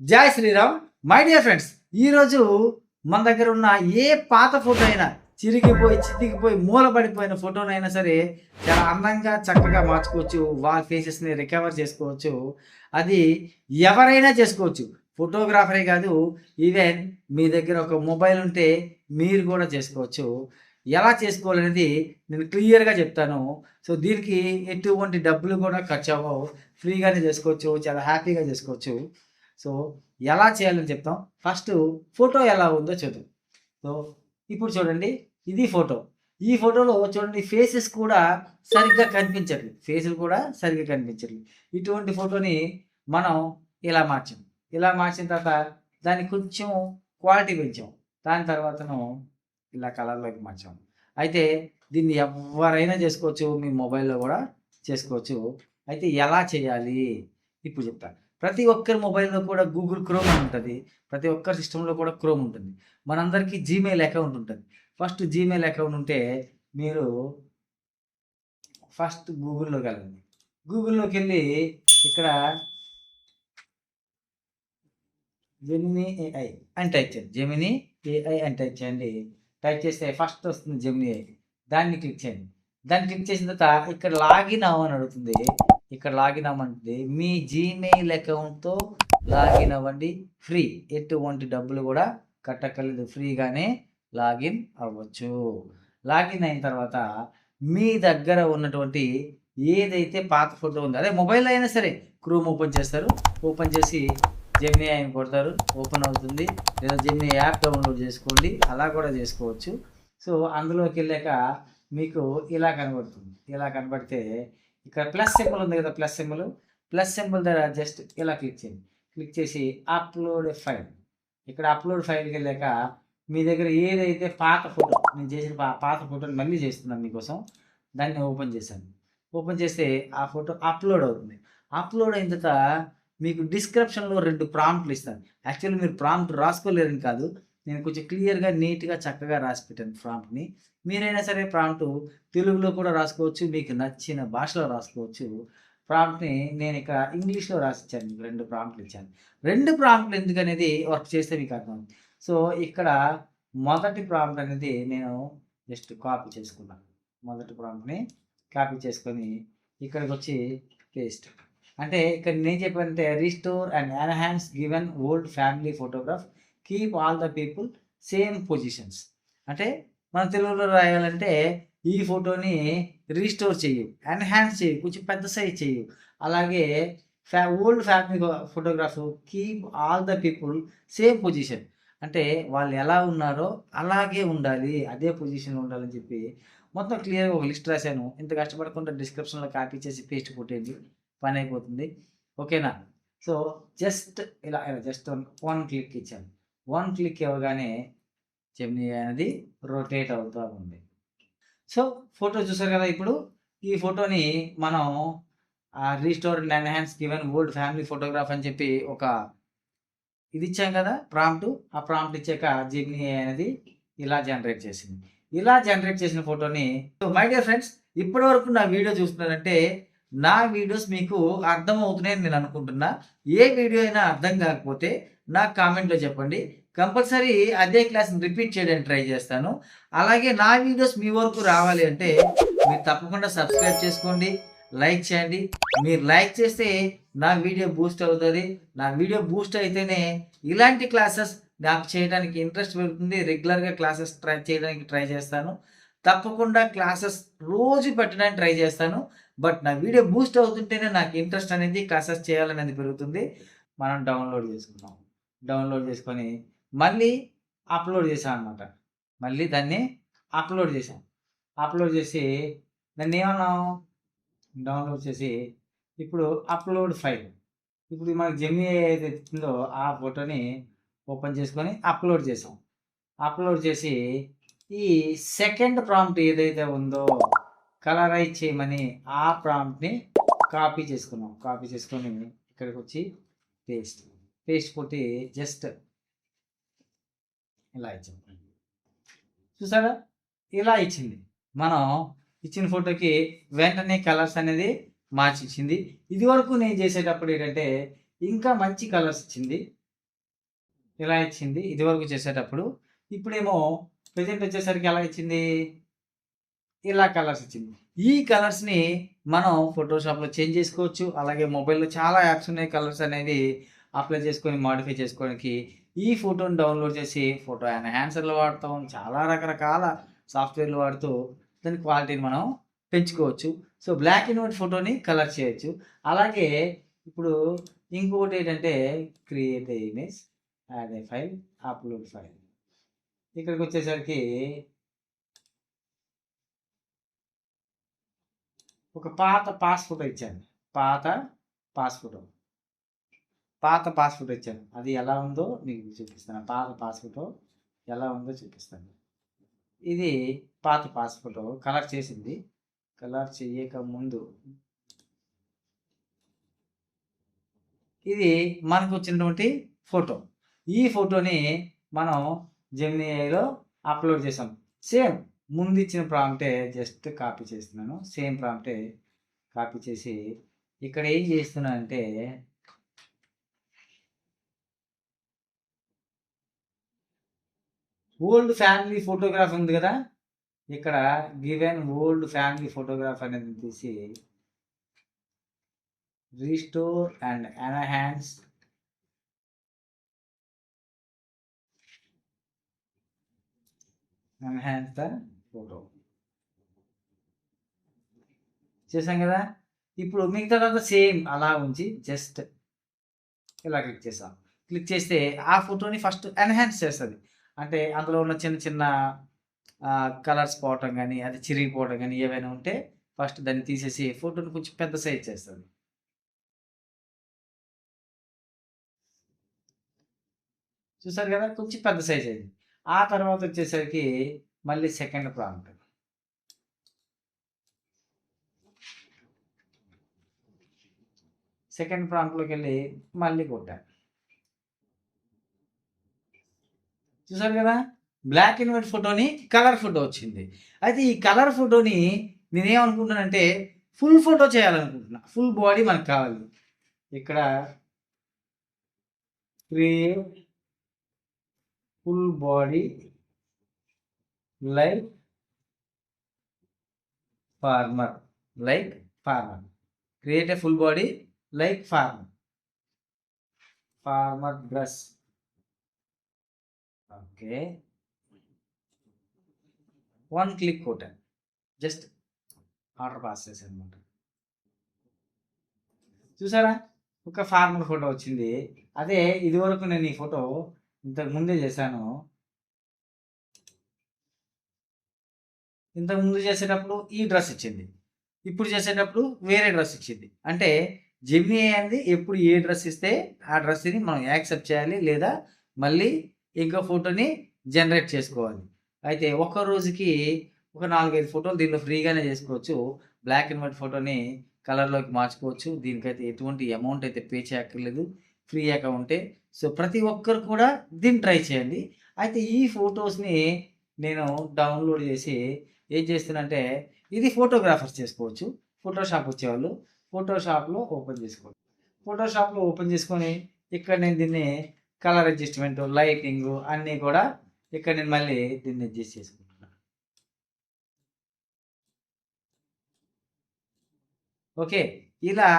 జై Sriram my dear friends ఈరోజు మన దగ్గర ఉన్న ఏ పాత ఫోటో అయినా చిరిగిపోయి చితికిపోయి మూలపడిపోయిన ఫోటోనైనా సరే చాలా అందంగా చక్కగా మార్చుకోవచ్చు వాళ్ళ ఫేసెస్ని రికవర్ చేసుకోవచ్చు. అది ఎవరైనా చేసుకోవచ్చు. ఫోటోగ్రాఫరే కాదు ఈవెన్ మీ దగ్గర ఒక మొబైల్ ఉంటే మీరు కూడా చేసుకోవచ్చు. ఎలా చేసుకోవాలనేది నేను క్లియర్గా చెప్తాను. సో దీనికి ఎటువంటి డబ్బులు కూడా ఖర్చు అవ్వవు. ఫ్రీగానే చేసుకోవచ్చు చాలా హ్యాపీగా చేసుకోవచ్చు. సో ఎలా చేయాలని చెప్తాం? ఫస్ట్ ఫోటో ఎలా ఉందో చూద్దాం. సో ఇప్పుడు చూడండి ఇది ఫోటో. ఈ ఫోటోలో చూడండి ఫేసెస్ కూడా సరిగ్గా కనిపించట్లేదు. ఫేసులు కూడా సరిగ్గా కనిపించట్లేదు. ఇటువంటి ఫోటోని మనం ఇలా మార్చాం. ఇలా మార్చిన తర్వాత దాన్ని కొంచెం క్వాలిటీ పెంచాం. దాని తర్వాతను ఇలా కలర్లోకి మార్చాం. అయితే దీన్ని ఎవరైనా చేసుకోవచ్చు మీ మొబైల్లో కూడా చేసుకోవచ్చు. అయితే ఎలా చేయాలి? ఇప్పుడు చెప్తాను ప్రతి ఒక్కరి మొబైల్లో కూడా గూగుల్ క్రోమ్ ఉంటుంది. ప్రతి ఒక్కరి సిస్టంలో కూడా క్రోమ్ ఉంటుంది. మనందరికీ జీమెయిల్ అకౌంట్ ఉంటుంది. ఫస్ట్ జీమెయిల్ అకౌంట్ ఉంటే మీరు ఫస్ట్ గూగుల్లోకి వెళ్ళండి గూగుల్లోకి వెళ్ళి ఇక్కడ జెమిని ఏఐ అని టైప్ చేయండి. జెమిని ఏఐ అని టైప్ చేయండి. టైప్ చేస్తే ఫస్ట్ వస్తుంది జెమిని ఏఐ దాన్ని క్లిక్ చేయండి. దాన్ని క్లిక్ చేసిన తర్వాత ఇక్కడ లాగిన్ అవ్వని అడుగుతుంది. ఇక్కడ లాగిన్ అవ్వండి మీ జీమెయిల్ అకౌంట్తో లాగిన్ అవ్వండి ఫ్రీ. ఎటువంటి డబ్బులు కూడా కట్టక్కర్లేదు. ఫ్రీగానే లాగిన్ అవ్వచ్చు. లాగిన్ అయిన తర్వాత మీ దగ్గర ఉన్నటువంటి ఏదైతే పాత ఫోటో ఉందో అదే మొబైల్ అయినా సరే క్రూమ్ ఓపెన్ చేస్తారు. ఓపెన్ చేసి జెమినీ ఆయన కొడతారు. ఓపెన్ అవుతుంది. లేదా జెమినీ యాప్ డౌన్లోడ్ చేసుకోండి. అలా కూడా చేసుకోవచ్చు. సో అందులోకి వెళ్ళాక మీకు ఇలా కనబడుతుంది. ఇలా కనబడితే ఇక్కడ ప్లస్ సింబల్ ఉంది కదా ప్లస్ సింబల్ ప్లస్ సింబల్ దగ్గర జస్ట్ ఇలా క్లిక్ చేయండి. క్లిక్ చేసి అప్లోడ్ ఫైల్ ఇక్కడ అప్లోడ్ ఫైల్కి వెళ్ళాక మీ దగ్గర ఏదైతే పాత ఫోటో నేను చేసిన పాత ఫోటోని మళ్ళీ చేస్తున్నాను మీకోసం. దాన్ని ఓపెన్ చేశాను. ఓపెన్ చేస్తే ఆ ఫోటో అప్లోడ్ అవుతుంది. అప్లోడ్ అయిన తర్వాత మీకు డిస్క్రిప్షన్లో రెండు ప్రాంప్ట్లు ఇస్తాను. యాక్చువల్లీ మీరు ప్రాంప్ట్ రాసుకోలేరని కాదు. నేను కొంచెం క్లియర్గా నీట్గా చక్కగా రాసి పెట్టాను ప్రాంప్ట్ని. మీరైనా సరే ప్రాంప్ట్ తెలుగులో కూడా రాసుకోవచ్చు మీకు నచ్చిన భాషలో రాసుకోవచ్చు. ప్రాంప్ట్ని నేను ఇక్కడ ఇంగ్లీష్లో రాసిచ్చాను మీకు రెండు ప్రాంప్ట్లు ఇచ్చాను. రెండు ప్రాంప్ట్లు ఎందుకనేది వర్క్ చేస్తే మీకు అర్థం సో ఇక్కడ మొదటి ప్రాంప్ట్ అనేది నేను జస్ట్ కాపీ చేసుకున్నాను మొదటి ప్రాంప్ట్ని కాపీ చేసుకొని ఇక్కడికి వచ్చి పేస్ట్. అంటే ఇక్కడ నేను చెప్పానంటే restore and enhance given old family photograph. Keep all the people same positions అంటే మన తెలుగులో రాయాలంటే ఈ ఫోటోని రీస్టోర్ చేయు ఎన్హాన్స్ చేయు కొంచెం పెద్ద సైజ్ చేయు. అలాగే ఫ్యా old family photograph keep all the people same position అంటే వాళ్ళు ఎలా ఉన్నారో అలాగే ఉండాలి అదే పొజిషన్లో ఉండాలని చెప్పి మొత్తం క్లియర్గా ఒక లిస్ట్ రాశాను. ఇంత కష్టపడకుండా డిస్క్రిప్షన్లో కాపీ చేసి పేస్ట్ కొట్టేది పని అయిపోతుంది. ఓకేనా? సో జస్ట్ ఇలా జస్ట్ వన్ క్లిక్ ఇచ్చాను. వన్ క్లిక్ ఇవ్వగానే జెమినీ అనేది రొటేట్ అవుతూ ఉంది. సో ఫోటో చూసారు కదా ఇప్పుడు? ఈ ఫోటోని మనం restore and enhance given old family photograph అని చెప్పి ఒక ఇది ఇచ్చాం కదా ప్రాంప్ట్ ఆ ప్రాంప్ట్ ఇచ్చాక జిమ్నీ అనేది ఇలా జనరేట్ చేసింది. ఇలా జనరేట్ చేసిన ఫోటోని సో మై డియర్ ఫ్రెండ్స్ ఇప్పటి వరకు నా వీడియో చూస్తున్నారంటే నా వీడియోస్ మీకు అర్థం అవుతున్నాయని నేను అనుకుంటున్నా. ఏ వీడియో అయినా అర్థం కాకపోతే నాకు కామెంట్లో చెప్పండి. కంపల్సరీ అదే క్లాస్ని రిపీట్ చేయడానికి ట్రై చేస్తాను. అలాగే నా వీడియోస్ మీ వరకు రావాలి అంటే మీరు తప్పకుండా సబ్స్క్రైబ్ చేసుకోండి లైక్ చేయండి. మీరు లైక్ చేస్తే నా వీడియో బూస్ట్ అవుతుంది. నా వీడియో బూస్ట్ అయితేనే ఇలాంటి క్లాసెస్ నాకు చేయడానికి ఇంట్రెస్ట్ పెరుగుతుంది. రెగ్యులర్గా క్లాసెస్ ట్రై చేయడానికి ట్రై చేస్తాను. తప్పకుండా క్లాసెస్ రోజు పెట్టడానికి ట్రై చేస్తాను. బట్ నా వీడియో బూస్ట్ అవుతుంటేనే నాకు ఇంట్రెస్ట్ అనేది క్లాసెస్ చేయాలనేది పెరుగుతుంది. మనం డౌన్లోడ్ చేసుకుందాం. డౌన్లోడ్ చేసుకొని మళ్ళీ అప్లోడ్ చేసాం అనమాట మళ్ళీ దాన్ని అప్లోడ్ చేసాం అప్లోడ్ చేసి దాన్ని ఏమన్నాం డౌన్లోడ్ చేసి ఇప్పుడు అప్లోడ్ ఫైల్. ఇప్పుడు మనకి జెమినీ ఏదైతే ఉందో ఆ ఫోటోని ఓపెన్ చేసుకొని అప్లోడ్ చేసాం అప్లోడ్ చేసి ఈ సెకండ్ ప్రాంప్ట్ ఏదైతే ఉందో కలరైజ్ చేయమని ఆ ప్రాంప్ట్ని కాపీ చేసుకున్నాం. కాపీ చేసుకొని ఇక్కడికి వచ్చి పేస్ట్. పేస్ట్ కొట్టి జస్ట్ ఇలా ఇచ్చాం. చూసారా? ఇలా ఇచ్చింది. మనం ఇచ్చిన ఫోటోకి వెంటనే కలర్స్ అనేది మార్చి ఇచ్చింది ఇది వరకు నేను చేసేటప్పుడు ఏంటంటే ఇంకా మంచి కలర్స్ ఇచ్చింది. ఇలా ఇచ్చింది. ఇదివరకు చేసేటప్పుడు. ఇప్పుడేమో ప్రజెంట్ వచ్చేసరికి ఎలా ఇచ్చింది? ఇలా కలర్స్ ఇచ్చింది. ఈ కలర్స్ని మనం ఫోటోషాప్లో చేంజ్ చేసుకోవచ్చు. అలాగే మొబైల్లో చాలా యాప్స్ ఉన్నాయి కలర్స్ అనేది అప్లై చేసుకొని మాడిఫై చేసుకోవడానికి. ఈ ఫోటోని డౌన్లోడ్ చేసి ఫోటో ఎన్హాన్సర్లు వాడతాం చాలా రకరకాల సాఫ్ట్వేర్లు వాడుతూ దాని క్వాలిటీని మనం పెంచుకోవచ్చు. సో బ్లాక్ అండ్ వైట్ ఫోటోని కలర్ చేయొచ్చు. అలాగే ఇప్పుడు ఇంకొకటి ఏంటంటే create image add a file upload file ఇక్కడికి వచ్చేసరికి ఒక పాత పాస్ ఫోటో ఇచ్చాను. పాత పాస్ ఫోటో. పాత పాస్పోర్ట్ ఇచ్చాను. అది ఎలా ఉందో మీకు చూపిస్తాను. పాత పాస్పోర్ట్ ఎలా ఉందో చూపిస్తాను. ఇది పాత పాస్పోర్ట్ కలర్ చేసింది. కలర్ చేయక ముందు ఇది మనకు వచ్చినటువంటి ఫోటో. ఈ ఫోటోని మనం జెమినీలో అప్లోడ్ చేసాం. సేమ్ ముందు ఇచ్చిన ప్రాంప్టే జస్ట్ కాపీ చేస్తున్నాను. సేమ్ ప్రాంప్టే కాపీ చేసి ఇక్కడ ఏం చేస్తున్నానంటే ఓల్డ్ ఫ్యామిలీ ఫోటోగ్రాఫ్ ఉంది కదా? ఇక్కడ గివెన్ ఓల్డ్ ఫ్యామిలీ ఫోటోగ్రాఫ్ అనేది తీసి restore and enhance enhance the photo. చేసాం కదా? ఇప్పుడు మిగతాదంతా సేమ్ అలా ఉంచి జస్ట్ ఇలా క్లిక్ చేసాం క్లిక్ చేస్తే ఆ ఫోటోని ఫస్ట్ ఎన్హాన్స్ చేస్తుంది. అంటే అందులో ఉన్న చిన్న చిన్న కలర్స్ పోవటం కానీ అది చిరిగిపోవటం కానీ ఏవైనా ఉంటే ఫస్ట్ దాన్ని తీసేసి ఫోటోని కొంచెం పెద్ద సైజ్ చేస్తుంది చూసారు కదా? కొంచెం పెద్ద సైజ్ అయింది. ఆ తర్వాత వచ్చేసరికి మళ్ళీ సెకండ్ ప్రాంప్ట్. సెకండ్ ప్రాంప్ట్లోకి వెళ్ళి మళ్ళీ కొట్టాను చూసారు కదా? బ్లాక్ అండ్ వైట్ ఫోటోని కలర్ ఫోటో వచ్చింది. అయితే ఈ కలర్ ఫోటోని నేనేమనుకుంటున్నానంటే ఫుల్ ఫోటో చేయాలనుకుంటున్నా. ఫుల్ బాడీ మనకు కావాలి. ఇక్కడ create full body like farmer like farmer create a full body like farmer farmer dress okay. One click కొట్టాను. జస్ట్ ఆర్డర్ పాస్ చేశాను అనమాట చూసారా? ఒక ఫార్మల్ ఫోటో వచ్చింది. అదే ఇదివరకు నేను ఈ ఫోటో ఇంతకు ముందే చేశాను. ఇంతకు ముందు చేసేటప్పుడు ఈ డ్రెస్ ఇచ్చింది. ఇప్పుడు చేసేటప్పుడు వేరే డ్రెస్ ఇచ్చింది. అంటే జెమినీ అనేది ఎప్పుడు ఏ డ్రెస్ ఇస్తే ఆ డ్రెస్ని మనం యాక్సెప్ట్ చేయాలి లేదా మళ్ళీ ఇంకో ఫోటోని జనరేట్ చేసుకోవాలి. అయితే ఒక్క రోజుకి ఒక నాలుగైదు ఫోటోలు దీనిలో ఫ్రీగానే చేసుకోవచ్చు. బ్లాక్ అండ్ వైట్ ఫోటోని కలర్లోకి మార్చుకోవచ్చు. దీనికైతే ఎటువంటి అమౌంట్ అయితే పే చేయక్కర్లేదు. ఫ్రీ అకౌంటే సో ప్రతి ఒక్కరు కూడా దీన్ని ట్రై చేయండి. అయితే ఈ ఫొటోస్ని నేను డౌన్లోడ్ చేసి ఏం చేస్తున్నంటే ఇది ఫోటోగ్రాఫర్స్ చేసుకోవచ్చు. ఫోటోషాప్ వచ్చేవాళ్ళు. ఫోటోషాప్లో ఓపెన్ చేసుకోవచ్చు ఫోటోషాప్లో ఓపెన్ చేసుకొని ఇక్కడ నేను దీన్ని కలర్ అడ్జస్ట్మెంట్ లైటింగ్ అన్నీ కూడా ఇక్కడ నేను మళ్ళీ దీన్ని అడ్జస్ట్ చేసుకుంటున్నాను. ఓకే ఇలా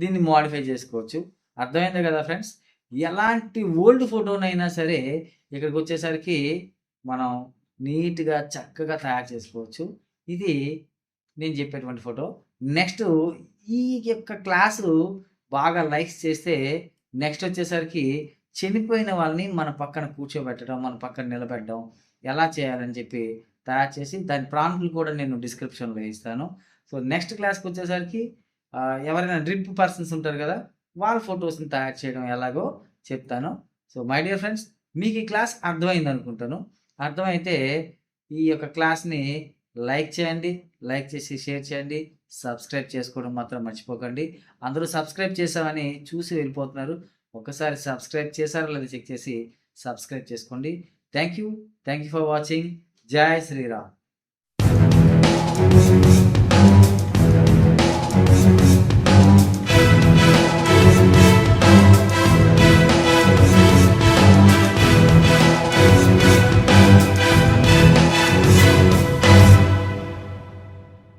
దీన్ని మోడిఫై చేసుకోవచ్చు. అర్థమైంది కదా ఫ్రెండ్స్? ఎలాంటి ఓల్డ్ ఫోటోనైనా సరే ఇక్కడికి వచ్చేసరికి మనం నీట్గా చక్కగా తయారు చేసుకోవచ్చు. ఇది నేను చెప్పేటువంటి ఫోటో. నెక్స్ట్ ఈ యొక్క క్లాసు బాగా లైక్స్ చేస్తే నెక్స్ట్ వచ్చేసరికి చనిపోయిన వాళ్ళని మన పక్కన కూర్చోబెట్టడం మన పక్కన నిలబెట్టడం ఎలా చేయాలని చెప్పి తయారు చేసి దాని ప్రాంప్ట్లు కూడా నేను డిస్క్రిప్షన్లో ఇస్తాను సో నెక్స్ట్ క్లాస్కి వచ్చేసరికి ఎవరైనా డ్రిప్ పర్సన్స్ ఉంటారు కదా వాళ్ళ ఫొటోస్ని తయారు చేయడం ఎలాగో చెప్తాను. సో మై డియర్ ఫ్రెండ్స్ మీకు ఈ క్లాస్ అర్థమైంది అనుకుంటాను. అర్థమైతే ఈ యొక్క క్లాస్ని లైక్ చేయండి లైక్ చేసి షేర్ చేయండి సబ్స్క్రైబ్ చేసుకోవడం మాత్రం మర్చిపోకండి. అందరూ సబ్స్క్రైబ్ చేసామని చూసి వెళ్ళిపోతున్నారు. ఒకసారి సబ్స్క్రైబ్ చేశారో లేదో చెక్ చేసి సబ్స్క్రైబ్ చేసుకోండి. Thank you thank you for watching. జై శ్రీరామ్.